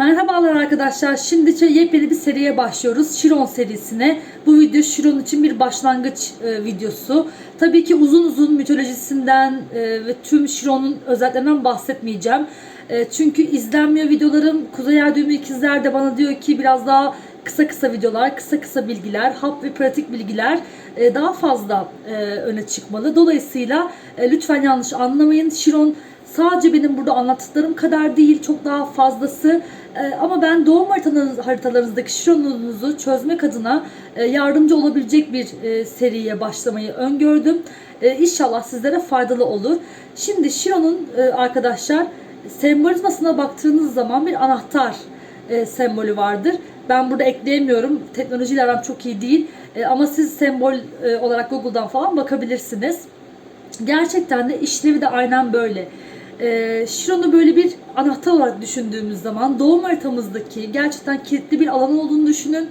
Merhabalar arkadaşlar. Şimdi yepyeni bir seriye başlıyoruz. Şiron serisine. Bu video Şiron için bir başlangıç e, videosu. Tabii ki uzun uzun mitolojisinden e, ve tüm Şiron'un özelliklerinden bahsetmeyeceğim. E, çünkü izlenmiyor videolarım. Kuzey Ay İkizler de bana diyor ki biraz daha kısa kısa videolar, kısa kısa bilgiler, hap ve pratik bilgiler e, daha fazla e, öne çıkmalı. Dolayısıyla e, lütfen yanlış anlamayın. Şiron sadece benim burada anlattıklarım kadar değil, çok daha fazlası. E, ama ben doğum haritalarınız, haritalarınızdaki Şiron'unuzu çözmek adına e, yardımcı olabilecek bir e, seriye başlamayı öngördüm. E, İnşallah sizlere faydalı olur. Şimdi Şiron'un e, arkadaşlar sembolizmasına baktığınız zaman bir anahtar sembolü vardır. Ben burada ekleyemiyorum. Teknolojiyle aram çok iyi değil. Ama siz sembol olarak Google'dan falan bakabilirsiniz. Gerçekten de işlevi de aynen böyle. E, Şiron'u böyle bir anahtar olarak düşündüğümüz zaman doğum haritamızdaki gerçekten kilitli bir alan olduğunu düşünün.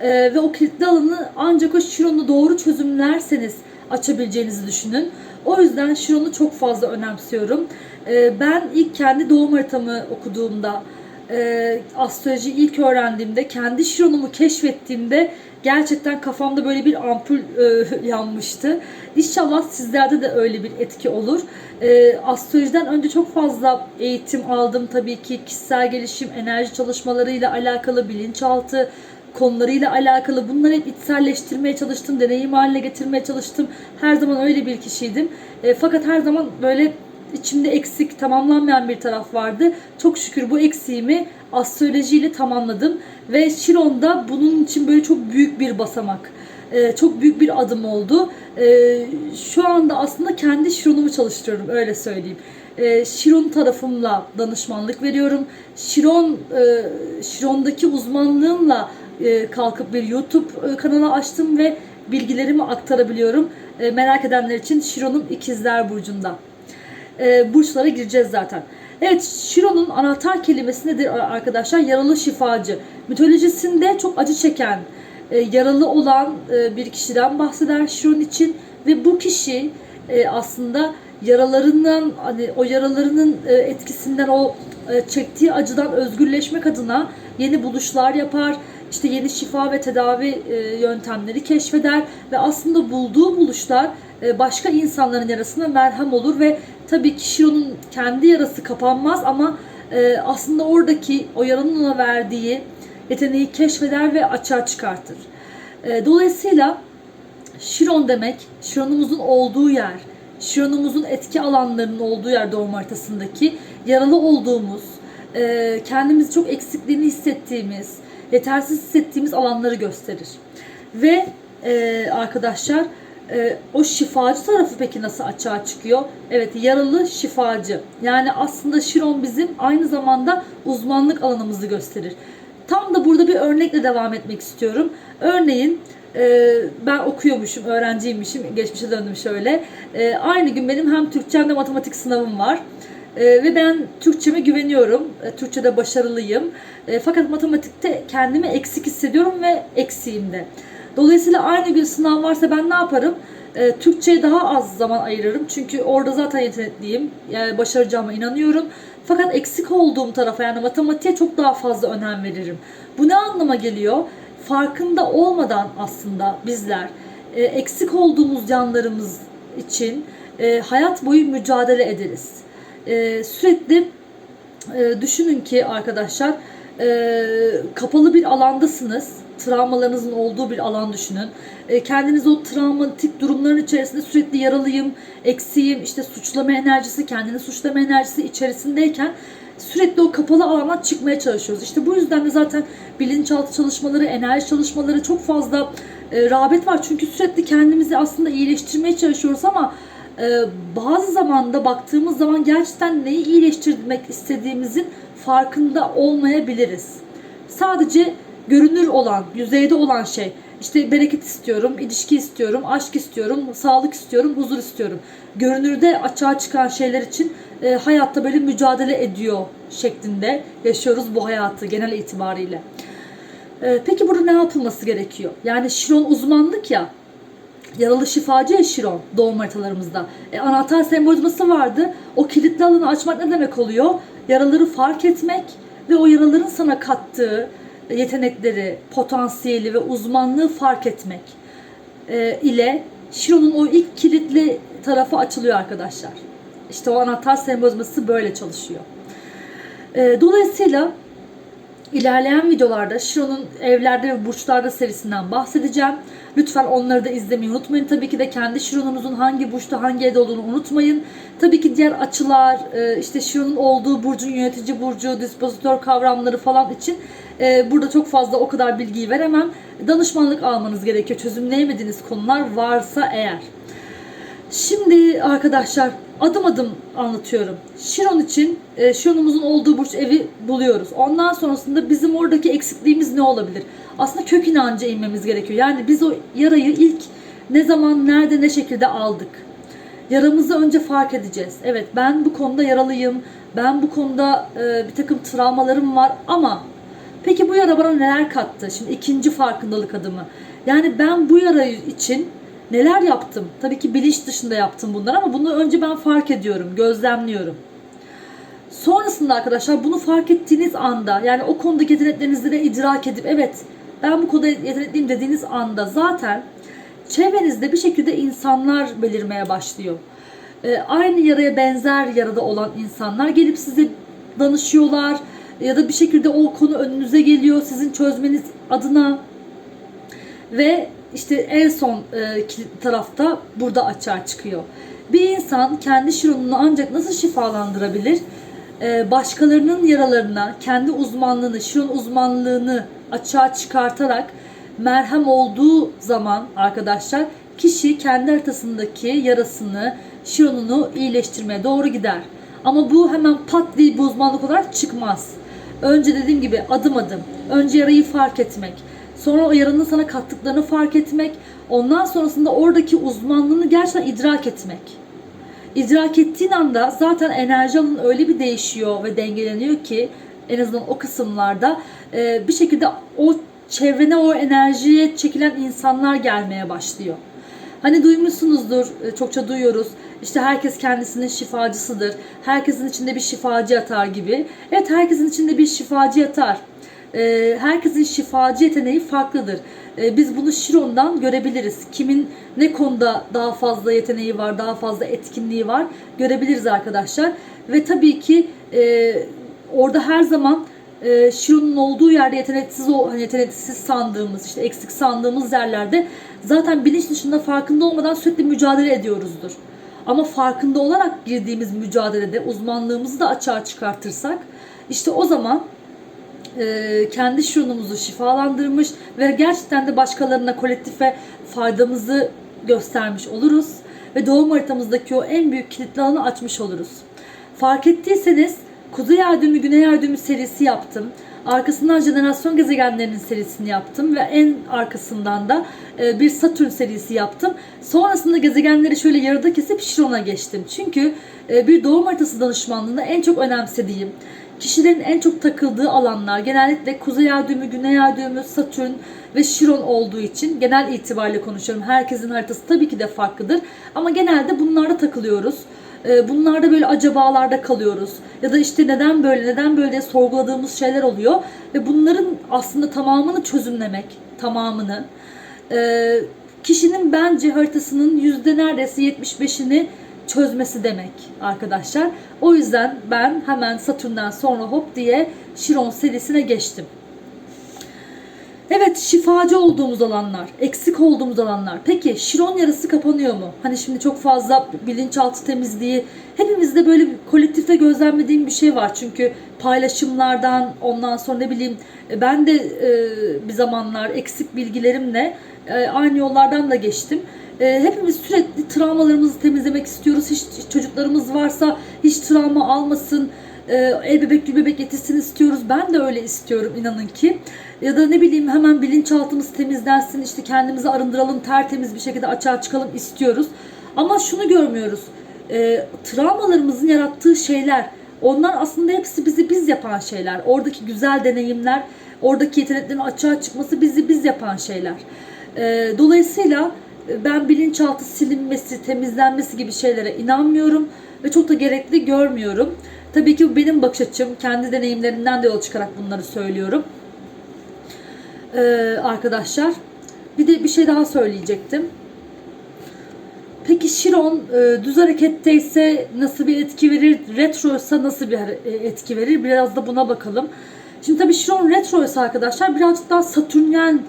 E, ve o kilitli alanı ancak o Şiron'u doğru çözümlerseniz açabileceğinizi düşünün. O yüzden Şiron'u çok fazla önemsiyorum. E, ben ilk kendi doğum haritamı okuduğumda e, astroloji ilk öğrendiğimde, kendi şironumu keşfettiğimde gerçekten kafamda böyle bir ampul e, yanmıştı. İnşallah sizlerde de öyle bir etki olur. E, astrolojiden önce çok fazla eğitim aldım. Tabii ki kişisel gelişim, enerji çalışmalarıyla alakalı, bilinçaltı konularıyla alakalı bunları hep içselleştirmeye çalıştım, deneyim haline getirmeye çalıştım. Her zaman öyle bir kişiydim. E, fakat her zaman böyle içimde eksik, tamamlanmayan bir taraf vardı. Çok şükür bu eksiğimi astrolojiyle tamamladım. Ve Şiron'da bunun için böyle çok büyük bir basamak. Ee, çok büyük bir adım oldu. Ee, şu anda aslında kendi Şiron'umu çalıştırıyorum öyle söyleyeyim. Ee, Şiron tarafımla danışmanlık veriyorum. Şiron e, Şiron'daki uzmanlığımla e, kalkıp bir YouTube e, kanalı açtım ve bilgilerimi aktarabiliyorum. E, merak edenler için Şiron'um İkizler Burcu'nda e, burçlara gireceğiz zaten. Evet Şiron'un anahtar kelimesi nedir arkadaşlar? Yaralı şifacı. Mitolojisinde çok acı çeken, e, yaralı olan e, bir kişiden bahseder Şiron için ve bu kişi e, aslında yaralarından hani o yaralarının e, etkisinden o e, çektiği acıdan özgürleşmek adına yeni buluşlar yapar. işte yeni şifa ve tedavi e, yöntemleri keşfeder ve aslında bulduğu buluşlar e, başka insanların yarasına merhem olur ve tabii ki Şiron'un kendi yarası kapanmaz ama e, aslında oradaki o yaranın ona verdiği yeteneği keşfeder ve açığa çıkartır. E, dolayısıyla Şiron demek, Şiron'umuzun olduğu yer, Şiron'umuzun etki alanlarının olduğu yer doğum haritasındaki yaralı olduğumuz, e, kendimizi çok eksikliğini hissettiğimiz, yetersiz hissettiğimiz alanları gösterir. Ve e, arkadaşlar e, o şifacı tarafı peki nasıl açığa çıkıyor? Evet yaralı şifacı. Yani aslında Şiron bizim aynı zamanda uzmanlık alanımızı gösterir. Tam da burada bir örnekle devam etmek istiyorum. Örneğin e, ben okuyormuşum, öğrenciymişim. Geçmişe döndüm şöyle. E, aynı gün benim hem Türkçe hem de matematik sınavım var. E, ve ben Türkçeme güveniyorum. E, Türkçe'de başarılıyım. E, fakat matematikte kendimi eksik hissediyorum ve eksiğim de. Dolayısıyla aynı gün sınav varsa ben ne yaparım? E, Türkçe'ye daha az zaman ayırırım. Çünkü orada zaten yetenekliyim. Yani başaracağıma inanıyorum. Fakat eksik olduğum tarafa yani matematiğe çok daha fazla önem veririm. Bu ne anlama geliyor? Farkında olmadan aslında bizler e, eksik olduğumuz canlarımız için e, hayat boyu mücadele ederiz. E, sürekli e, düşünün ki arkadaşlar e, kapalı bir alandasınız. Travmalarınızın olduğu bir alan düşünün. E, kendinizi o travmatik durumların içerisinde sürekli yaralıyım, eksiğim, işte suçlama enerjisi, kendini suçlama enerjisi içerisindeyken sürekli o kapalı alandan çıkmaya çalışıyoruz. İşte bu yüzden de zaten bilinçaltı çalışmaları, enerji çalışmaları çok fazla e, rağbet var. Çünkü sürekli kendimizi aslında iyileştirmeye çalışıyoruz ama e, bazı zamanda baktığımız zaman gerçekten neyi iyileştirmek istediğimizin farkında olmayabiliriz. Sadece görünür olan, yüzeyde olan şey. İşte bereket istiyorum, ilişki istiyorum, aşk istiyorum, sağlık istiyorum, huzur istiyorum. Görünürde açığa çıkan şeyler için e, hayatta böyle mücadele ediyor şeklinde yaşıyoruz bu hayatı genel itibariyle. E, peki burada ne yapılması gerekiyor? Yani Şiron uzmanlık ya, yaralı şifacı ya Şiron doğum haritalarımızda. E, anahtar sembolizması vardı. O kilitli alanı açmak ne demek oluyor? Yaraları fark etmek, ve o yaraların sana kattığı yetenekleri, potansiyeli ve uzmanlığı fark etmek e, ile Şiron'un o ilk kilitli tarafı açılıyor arkadaşlar. İşte o anahtar sembolizması böyle çalışıyor. E, dolayısıyla ilerleyen videolarda Şiron'un evlerde ve burçlarda serisinden bahsedeceğim. Lütfen onları da izlemeyi unutmayın. Tabii ki de kendi Şiron'unuzun hangi burçta hangi evde olduğunu unutmayın. Tabii ki diğer açılar, e, işte Şiron'un olduğu burcun yönetici burcu, dispozitör kavramları falan için e, burada çok fazla o kadar bilgiyi veremem. Danışmanlık almanız gerekiyor. Çözümleyemediğiniz konular varsa eğer. Şimdi arkadaşlar adım adım anlatıyorum. Şiron için e, Şiron'umuzun olduğu burç evi buluyoruz. Ondan sonrasında bizim oradaki eksikliğimiz ne olabilir? Aslında kök inancı inmemiz gerekiyor. Yani biz o yarayı ilk ne zaman, nerede, ne şekilde aldık? Yaramızı önce fark edeceğiz. Evet ben bu konuda yaralıyım. Ben bu konuda e, bir takım travmalarım var ama peki bu yara bana neler kattı? Şimdi ikinci farkındalık adımı. Yani ben bu yara için neler yaptım? Tabii ki bilinç dışında yaptım bunlar ama bunu önce ben fark ediyorum, gözlemliyorum. Sonrasında arkadaşlar bunu fark ettiğiniz anda yani o konudaki yeteneklerinizi de idrak edip evet ben bu konuda yetenekliyim dediğiniz anda zaten çevrenizde bir şekilde insanlar belirmeye başlıyor. Ee, aynı yaraya benzer yarada olan insanlar gelip size danışıyorlar ya da bir şekilde o konu önünüze geliyor sizin çözmeniz adına ve işte en son e, tarafta burada açığa çıkıyor. Bir insan kendi şironunu ancak nasıl şifalandırabilir? Ee, başkalarının yaralarına kendi uzmanlığını, şiron uzmanlığını açığa çıkartarak merhem olduğu zaman arkadaşlar kişi kendi haritasındaki yarasını, şironunu iyileştirmeye doğru gider. Ama bu hemen pat diye bir uzmanlık olarak çıkmaz. Önce dediğim gibi adım adım. Önce yarayı fark etmek. Sonra o yaranın sana kattıklarını fark etmek. Ondan sonrasında oradaki uzmanlığını gerçekten idrak etmek. İdrak ettiğin anda zaten enerji alanın öyle bir değişiyor ve dengeleniyor ki en azından o kısımlarda e, bir şekilde o çevrene o enerjiye çekilen insanlar gelmeye başlıyor. Hani duymuşsunuzdur, e, çokça duyuyoruz. İşte herkes kendisinin şifacısıdır. Herkesin içinde bir şifacı yatar gibi. Evet herkesin içinde bir şifacı yatar. E, herkesin şifacı yeteneği farklıdır. E, biz bunu Şiron'dan görebiliriz. Kimin ne konuda daha fazla yeteneği var, daha fazla etkinliği var görebiliriz arkadaşlar. Ve tabii ki e, orada her zaman e, Şiron'un olduğu yerde yeteneksiz o hani yeteneksiz sandığımız işte eksik sandığımız yerlerde zaten bilinç dışında farkında olmadan sürekli mücadele ediyoruzdur. Ama farkında olarak girdiğimiz mücadelede uzmanlığımızı da açığa çıkartırsak işte o zaman e, kendi şunumuzu şifalandırmış ve gerçekten de başkalarına kolektife faydamızı göstermiş oluruz ve doğum haritamızdaki o en büyük kilitli alanı açmış oluruz. Fark ettiyseniz Kuzey Ay Güney Ay serisi yaptım. Arkasından jenerasyon gezegenlerinin serisini yaptım ve en arkasından da e, bir Satürn serisi yaptım. Sonrasında gezegenleri şöyle yarıda kesip Şiron'a geçtim. Çünkü e, bir doğum haritası danışmanlığında en çok önemsediğim, kişilerin en çok takıldığı alanlar genellikle Kuzey Ay düğümü, Güney Ay düğümü, Satürn ve Şiron olduğu için genel itibariyle konuşuyorum. Herkesin haritası tabii ki de farklıdır ama genelde bunlarda takılıyoruz. Ee, Bunlarda böyle acabalarda kalıyoruz. Ya da işte neden böyle, neden böyle diye sorguladığımız şeyler oluyor. Ve bunların aslında tamamını çözümlemek, tamamını. Ee, Kişinin bence haritasının yüzde neredeyse 75'ini çözmesi demek arkadaşlar. O yüzden ben hemen Satürn'den sonra hop diye Şiron serisine geçtim. Evet şifacı olduğumuz alanlar, eksik olduğumuz alanlar. Peki Şiron yarası kapanıyor mu? Hani şimdi çok fazla bilinçaltı temizliği hepimizde böyle bir kolektifte gözlemlediğim bir şey var. Çünkü paylaşımlardan ondan sonra ne bileyim e, ben de e, bir zamanlar eksik bilgilerimle e, aynı yollardan da geçtim. E, hepimiz sürekli travmalarımızı temizlemek istiyoruz. Hiç çocuklarımız varsa hiç travma almasın e, el bebek gül bebek yetişsin istiyoruz. Ben de öyle istiyorum inanın ki. Ya da ne bileyim hemen bilinçaltımız temizlensin işte kendimizi arındıralım tertemiz bir şekilde açığa çıkalım istiyoruz. Ama şunu görmüyoruz. E, travmalarımızın yarattığı şeyler onlar aslında hepsi bizi biz yapan şeyler. Oradaki güzel deneyimler, oradaki yeteneklerin açığa çıkması bizi biz yapan şeyler. E, dolayısıyla ben bilinçaltı silinmesi, temizlenmesi gibi şeylere inanmıyorum ve çok da gerekli görmüyorum. Tabii ki bu benim bakış açım. Kendi deneyimlerimden de yol çıkarak bunları söylüyorum. Ee, arkadaşlar. Bir de bir şey daha söyleyecektim. Peki Chiron e, düz hareketteyse nasıl bir etki verir? Retroysa nasıl bir e, etki verir? Biraz da buna bakalım. Şimdi tabii Chiron retroysa arkadaşlar birazcık daha satürnyen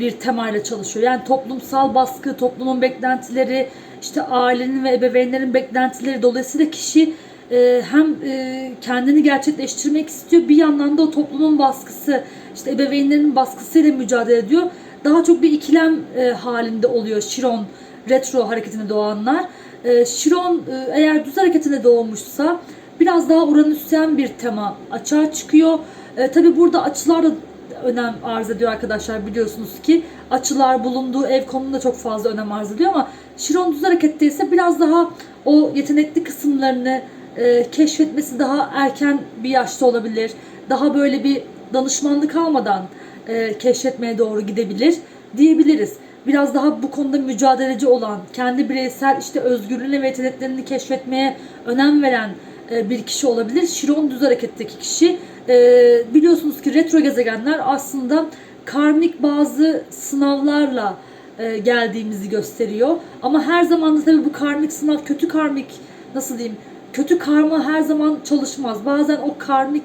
bir temayla çalışıyor. Yani toplumsal baskı, toplumun beklentileri, işte ailenin ve ebeveynlerin beklentileri dolayısıyla kişi e, hem e, kendini gerçekleştirmek istiyor bir yandan da o toplumun baskısı, işte ebeveynlerin baskısıyla mücadele ediyor. Daha çok bir ikilem e, halinde oluyor Chiron retro hareketine doğanlar. E, Chiron e, eğer düz hareketine doğmuşsa biraz daha Uranüsyen bir tema açığa çıkıyor. E, Tabi burada açılar da önem arz ediyor arkadaşlar biliyorsunuz ki açılar bulunduğu ev konumunda çok fazla önem arz ediyor ama Chiron düz harekette ise biraz daha o yetenekli kısımlarını e, keşfetmesi daha erken bir yaşta olabilir. Daha böyle bir danışmanlık almadan e, keşfetmeye doğru gidebilir diyebiliriz. Biraz daha bu konuda mücadeleci olan, kendi bireysel işte özgürlüğüne ve yeteneklerini keşfetmeye önem veren e, bir kişi olabilir. Chiron düz hareketteki kişi. E, biliyorsunuz ki retro gezegenler aslında karmik bazı sınavlarla e, geldiğimizi gösteriyor. Ama her zaman da tabii bu karmik sınav kötü karmik nasıl diyeyim kötü karma her zaman çalışmaz. Bazen o karmik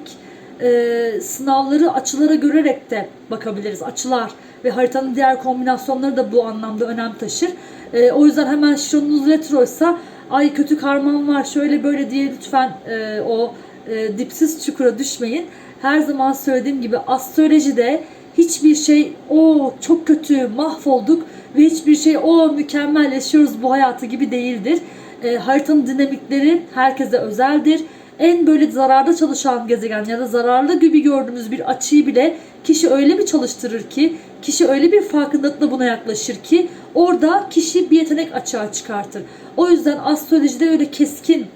e, sınavları açılara görerek de bakabiliriz. Açılar ve haritanın diğer kombinasyonları da bu anlamda önem taşır. E, o yüzden hemen Chiron'unuz retroysa ay kötü karmam var şöyle böyle diye lütfen e, o e, dipsiz çukura düşmeyin. Her zaman söylediğim gibi astrolojide hiçbir şey o çok kötü mahvolduk ve hiçbir şey o mükemmel yaşıyoruz bu hayatı gibi değildir. E, haritanın dinamikleri herkese özeldir. En böyle zararda çalışan gezegen ya da zararlı gibi gördüğümüz bir açıyı bile kişi öyle bir çalıştırır ki, kişi öyle bir farkındalıkla buna yaklaşır ki orada kişi bir yetenek açığa çıkartır. O yüzden astrolojide öyle keskin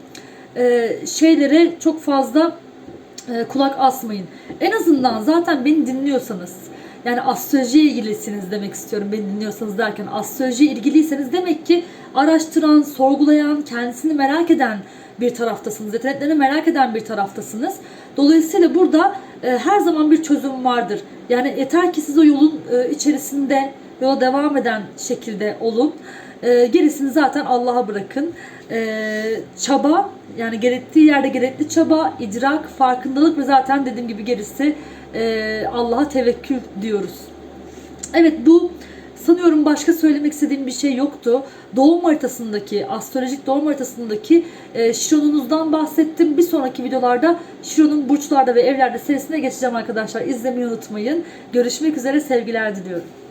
e, şeylere çok fazla e, kulak asmayın. En azından zaten beni dinliyorsanız yani astrolojiye ilgilisiniz demek istiyorum beni dinliyorsanız derken astrolojiye ilgiliyseniz demek ki araştıran, sorgulayan, kendisini merak eden bir taraftasınız. Yeteneklerini merak eden bir taraftasınız. Dolayısıyla burada e, her zaman bir çözüm vardır. Yani yeter ki siz o yolun e, içerisinde yola devam eden şekilde olun. E, gerisini zaten Allah'a bırakın. E, çaba yani gerektiği yerde gerekli çaba, idrak, farkındalık ve zaten dediğim gibi gerisi e, Allah'a tevekkül diyoruz. Evet bu sanıyorum başka söylemek istediğim bir şey yoktu. Doğum haritasındaki, astrolojik doğum haritasındaki e, Şiron'unuzdan bahsettim. Bir sonraki videolarda Şiron'un burçlarda ve evlerde serisine geçeceğim arkadaşlar. İzlemeyi unutmayın. Görüşmek üzere sevgiler diliyorum.